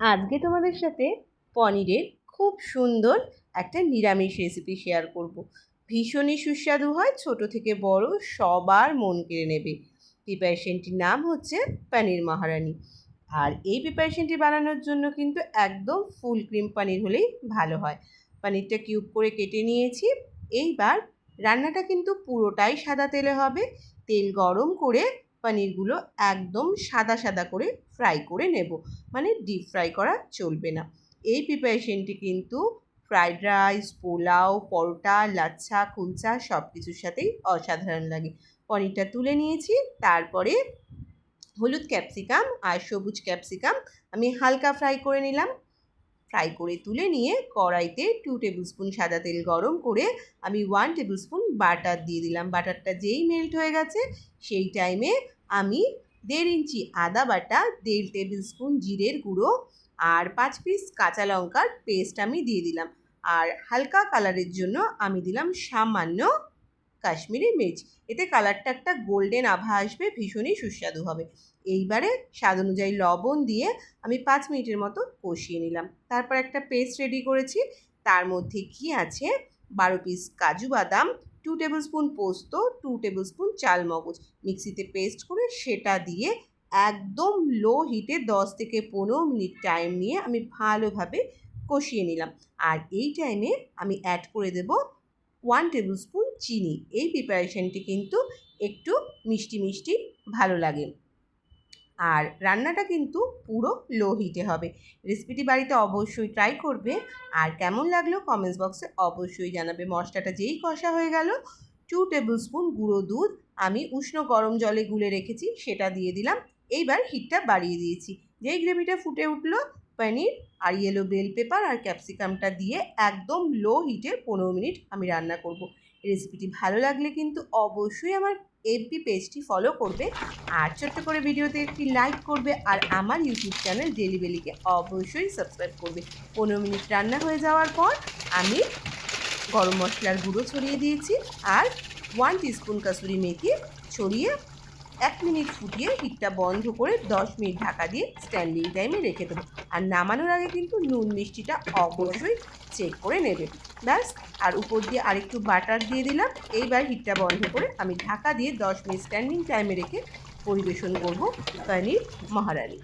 আজকে তোমাদের সাথে পনিরের খুব সুন্দর একটা নিরামিষ রেসিপি শেয়ার করব। ভীষণই সুস্বাদু হয়, ছোট থেকে বড় সবার মন কেড়ে নেবে। প্রিপারেশনটির নাম হচ্ছে পনির মহারানি। আর এই প্রিপারেশনটি বানানোর জন্য কিন্তু একদম ফুল ক্রিম পনির হলেই ভালো হয়। পনিরটা কিউব করে কেটে নিয়েছি। এইবার রান্নাটা কিন্তু পুরোটাই সাদা তেলে হবে। তেল গরম করে পনিরগুলো একদম সাদা সাদা করে ফ্রাই করে নেব। মানে ডিপ ফ্রাই করা চলবে না। এই প্রিপারেশনটি কিন্তু ফ্রাইড রাইস পোলাও, পরোটা, লাচ্ছা কুলচা সব কিছুর সাথেই অসাধারণ লাগে। পনিরটা তুলে নিয়েছি, তারপরে হলুদ ক্যাপসিকাম আর সবুজ ক্যাপসিকাম আমি হালকা ফ্রাই করে নিলাম। ফ্রাই করে তুলে নিয়ে কড়াইতে টু টেবিল স্পুন সাদা তেল গরম করে আমি ওয়ান টেবিল স্পুন বাটার দিয়ে দিলাম। বাটারটা যেই মেল্ট হয়ে গেছে, সেই টাইমে আমি দেড় ইঞ্চি আদা বাটা, দেড় টেবিল স্পুন জিরের গুঁড়ো আর পাঁচ পিস কাঁচা লঙ্কার পেস্ট আমি দিয়ে দিলাম। আর হালকা কালারের জন্য আমি দিলাম সামান্য কাশ্মীরি মির্চ। এতে কালারটা একটা গোল্ডেন আভা আসবে, ভীষণই সুস্বাদু হবে। এইবারে স্বাদ অনুযায়ী লবণ দিয়ে আমি পাঁচ মিনিটের মতো কষিয়ে নিলাম। তারপর একটা পেস্ট রেডি করেছি। তার মধ্যে কি আছে? বারো পিস কাজু বাদাম টু টেবিল স্পুন পোস্ত টু টেবিল স্পুন চাল মগজ। মিক্সিতে পেস্ট করে সেটা দিয়ে একদম লো হিটে দশ থেকে পনেরো মিনিট টাইম নিয়ে আমি ভালোভাবে কষিয়ে নিলাম। আর এই টাইমে আমি অ্যাড করে দেব ওয়ান টেবিল স্পুন চিনি। এই প্রিপারেশনটি কিন্তু একটু মিষ্টি মিষ্টি ভালো লাগে। আর রান্নাটা কিন্তু পুরো লো হিটে হবে। রেসিপিটি বাড়িতে অবশ্যই ট্রাই করবে। আর কেমন লাগল কমেন্টস বক্সে অবশ্যই জানাবে। মশলাটা যেই কষা হয়ে গেল টু টেবিল স্পুন গুঁড়ো দুধ আমি উষ্ণ গরম জলে গুলে রেখেছি, সেটা দিয়ে দিলাম। এইবার হিটটা বাড়িয়ে দিয়েছি। যেই গ্রেভিটা ফুটে উঠল, পনির আর ইয়েলো বেল পেপার আর ক্যাপসিকামটা দিয়ে একদম লো হিটে পনেরো মিনিট আমি রান্না করব। রেসিপিটি ভালো লাগলে কিন্তু অবশ্যই আমার এফবি পেজটি ফলো করবে। আর ছোট্ট করে ভিডিওতে একটি লাইক করবে আর আমার ইউটিউব চ্যানেল ডেলি বেলিকে অবশ্যই সাবস্ক্রাইব করবে। পনেরো মিনিট রান্না হয়ে যাওয়ার পর আমি গরম মশলার গুঁড়ো ছড়িয়ে দিয়েছি আর ওয়ান টিস্পুন কাসুরি মেথি ছড়িয়ে এক মিনিট ফুটিয়ে হিটটা বন্ধ করে দশ মিনিট ঢাকা দিয়ে স্ট্যান্ডিং টাইমে রেখে দেবো। আর নামানোর আগে কিন্তু নুন মিষ্টিটা অবশ্যই চেক করে নেবে। ব্যাস, আর উপর দিয়ে আরেকটু বাটার দিয়ে দিলাম। এইবার হিটটা বন্ধ করে আমি ঢাকা দিয়ে দশ মিনিট স্ট্যান্ডিং টাইমে রেখে পরিবেশন করব পনির মহারানি।